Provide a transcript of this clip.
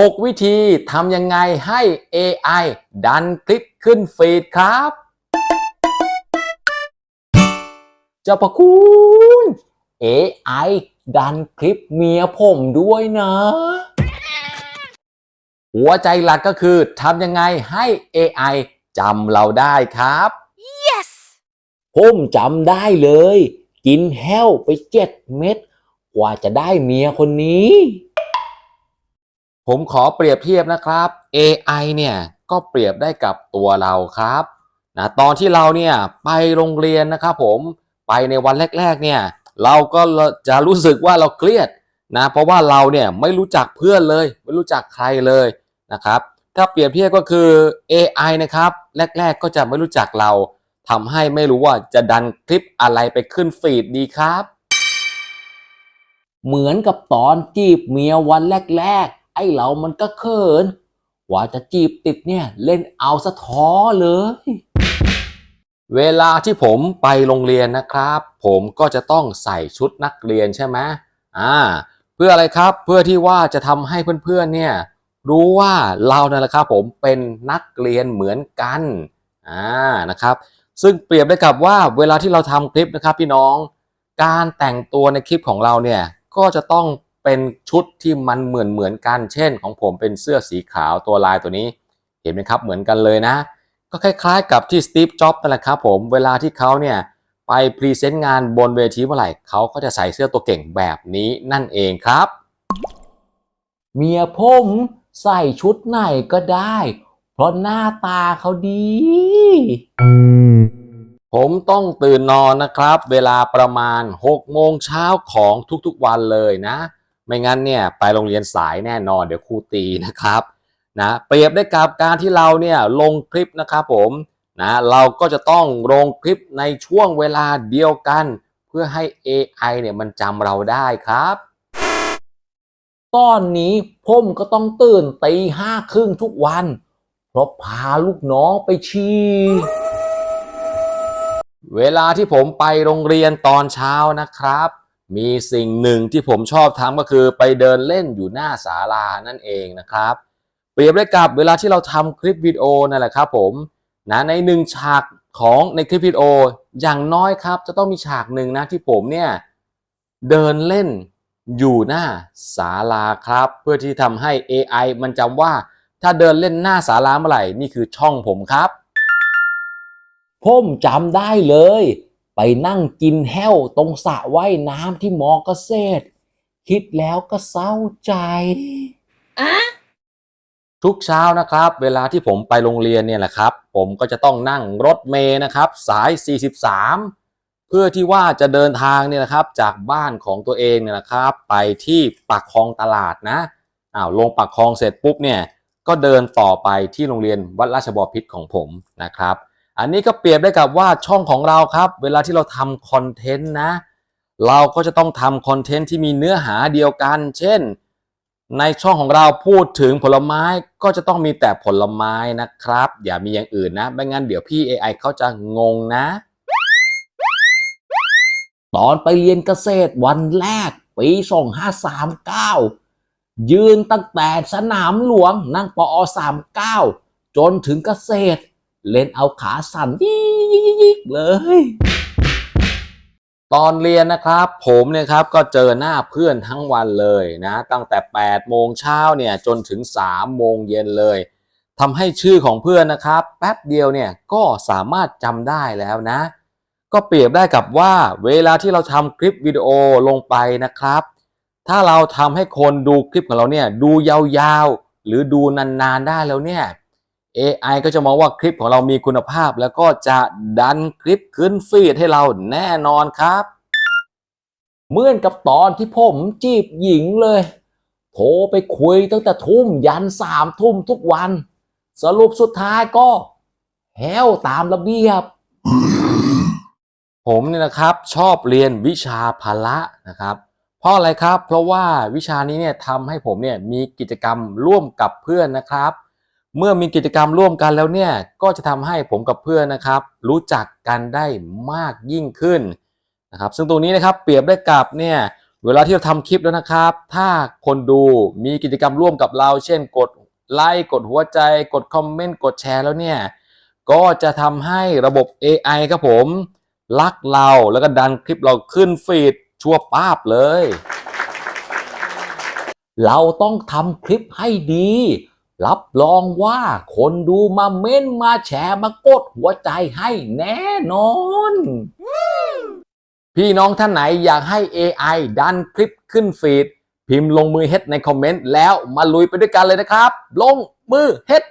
6 วิธีทำยังไงให้ AI ดันคลิปขึ้นฟีดครับเจ้าประคุณ AI ดันคลิปเมียผมด้วยนะ หัวใจหลักก็คือทำยังไงให้ AI จำเราได้ครับ Yes! ผมจำได้เลย กินแห้วไปเจ็ดเม็ดกว่าจะได้เมียคนนี้ ผมขอเปรียบเทียบนะครับ AI เนี่ยก็เปรียบได้กับตัวเราครับนะตอนที่เราเนี่ยไปโรงเรียนนะครับผมไปในวันแรก ๆ เนี่ยเราก็จะรู้สึกว่าเราเครียดนะเพราะว่าเราเนี่ยไม่รู้จักเพื่อนเลย ไม่รู้จักใครเลยนะครับ ถ้าเปรียบเทียบก็คือ AI นะครับ แรก ๆ ก็จะไม่รู้จักเราทำให้ไม่รู้ว่าจะดันคลิปอะไรไปขึ้นฟีดดีครับ เหมือนกับตอนจีบเมียวันแรก ๆ ไอ้เรามันก็เขินกว่าจะจีบติดเนี่ยเล่นเอาสะท้อเลย เวลาที่ผมไปโรงเรียนนะครับ ผมก็จะต้องใส่ชุดนักเรียนใช่ไหมอ่า เพื่ออะไรครับเพื่อที่ว่าจะทำให้เพื่อนๆเนี่ยรู้ว่าเรานั่นแหละครับผมเป็นนักเรียนเหมือนกันอ่านะครับ ซึ่งเปรียบได้กับว่าเวลาที่เราทำคลิปนะครับพี่น้อง การแต่งตัวในคลิปของเราเนี่ยก็จะต้อง เป็นชุดที่มันเหมือนเหมือนกัน เช่น ของผมเป็นเสื้อสีขาวตัวลายตัวนี้ เห็นไหมครับเหมือนกันเลยนะ ก็คล้ายๆ กับที่สตีฟจ็อบส์นั่นแหละครับผมเวลาที่เขาเนี่ยไปพรีเซนต์งานบนเวทีเมื่อไหร่เขาก็จะใส่เสื้อตัวเก่งแบบนี้นั่นเองครับ เมียผมใส่ชุดไหนก็ได้ เพราะหน้าตาเขาดี ผมต้องตื่นนอนนะครับ เวลาประมาณ6โมงเช้าของทุกๆวันเลยนะ ไม่งั้นเนี่ยไปโรงเรียนสายแน่นอนเดี๋ยวครูตีนะครับนะเปรียบได้กับการที่เราเนี่ยลงคลิปนะครับผมนะเราก็จะต้องลงคลิปในช่วงเวลาเดียวกัน เพื่อให้ AI เนี่ยมันจำเราได้ครับตอนนี้ผมก็ต้องตื่นตีห้าครึ่งทุกวัน เพราะพาลูกน้องไปฉี่เวลาที่ผมไปโรงเรียนตอนเช้านะครับ มีสิ่งหนึ่งที่ผมชอบทำก็คือไปเดินเล่นอยู่หน้าศาลานั่นเองนะครับ เปรียบได้กับเวลาที่เราทำคลิปวิดีโอนั่นแหละครับผมนะในหนึ่งฉากของในคลิปวิดีโออย่างน้อยครับ จะต้องมีฉากหนึ่งนะที่ผมเนี่ยเดินเล่นอยู่หน้าศาลาครับ เพื่อที่ทำให้ AI มันจำว่าถ้าเดินเล่นหน้าศาลาเมื่อไหร่นี่คือช่องผมครับ ผมจำได้เลย ไปนั่งกินแห้วตรงสระว่ายน้ำที่มอเกษตร คิดแล้วก็เศร้าใจอะทุกเช้านะครับ เวลาที่ผมไปโรงเรียนเนี่ยแหละครับ ผมก็จะต้องนั่งรถเมย์นะครับ สาย 43 เพื่อที่ว่าจะเดินทางเนี่ยนะครับ จากบ้านของตัวเองเนี่ยนะครับ ไปที่ปากคลองตลาดนะอ้าวลงปากคลองเสร็จปุ๊บเนี่ยก็เดินต่อไปที่โรงเรียนวัดราชบพิตรของผมนะครับ อันนี้ก็เปรียบได้กับว่าช่องของเราครับ เวลาที่เราทำคอนเทนต์นะ เราก็จะต้องทำคอนเทนต์ที่มีเนื้อหาเดียวกัน เช่น ในช่องของเราพูดถึงผลไม้ก็จะต้องมีแต่ผลไม้นะครับ อย่ามีอย่างอื่นนะ ไม่งั้นเดี๋ยวพี่ AI เขาจะงงนะ ตอนไปเรียนเกษตรวันแรก ปี2539 ยืนตั้งแต่สนามหลวงนั่งปอ39 จนถึงเกษตร เล่นเอาขาสั่นยิกๆเลย ตอนเรียนนะครับ ผมเนี่ยครับก็เจอหน้าเพื่อนทั้งวันเลยนะ ตั้งแต่ 8 โมงเช้าเนี่ยจนถึง 3 โมงเย็นเลยทำให้ชื่อของเพื่อนนะครับ แป๊บเดียวเนี่ยก็สามารถจำได้แล้วนะ ก็เปรียบได้กับว่าเวลาที่เราทำคลิปวิดีโอลงไปนะครับ ถ้าเราทำให้คนดูคลิปของเราเนี่ยดูยาวๆ หรือดูนานๆได้แล้วเนี่ย AI ก็จะมองว่าคลิปของเรามีคุณภาพ แล้วก็จะดันคลิปขึ้นฟีดให้เราแน่นอนครับ เหมือนกับตอนที่ผมจีบหญิงเลย โทรไปคุยตั้งแต่ทุ่มยันสามทุ่มทุกวัน สรุปสุดท้ายก็แฮวตามระเบียบ ผมเนี่ยนะครับชอบเรียนวิชาพละนะครับ เพราะอะไรครับ เพราะว่าวิชานี้เนี่ยทำให้ผมเนี่ยมีกิจกรรมร่วมกับเพื่อนนะครับ เมื่อมีกิจกรรมร่วมกันแล้วเนี่ยก็จะทำให้ผมกับเพื่อนนะครับ รู้จักกันได้มากยิ่งขึ้นนะครับ ซึ่งตรงนี้นะครับเปรียบได้กับเนี่ยเวลาที่เราทำคลิปแล้วนะครับ ถ้าคนดูมีกิจกรรมร่วมกับเรา เช่น กดไลค์กดหัวใจ กดคอมเมนต์กดแชร์แล้วเนี่ยก็จะทำให้ระบบ AI ครับผมรักเราแล้วก็ดันคลิปเราขึ้นฟีดชั่วป้าบเลย เราต้องทำคลิปให้ดี รับรองว่าคนดูมาเม้นมาแชร์มากดหัวใจให้แน่นอน พี่น้องท่านไหนอยากให้ AI ดันคลิปขึ้นฟีด พิมพ์ลงมือเฮ็ดในคอมเมนต์แล้วมาลุยไปด้วยกันเลยนะครับ ลงมือเฮ็ด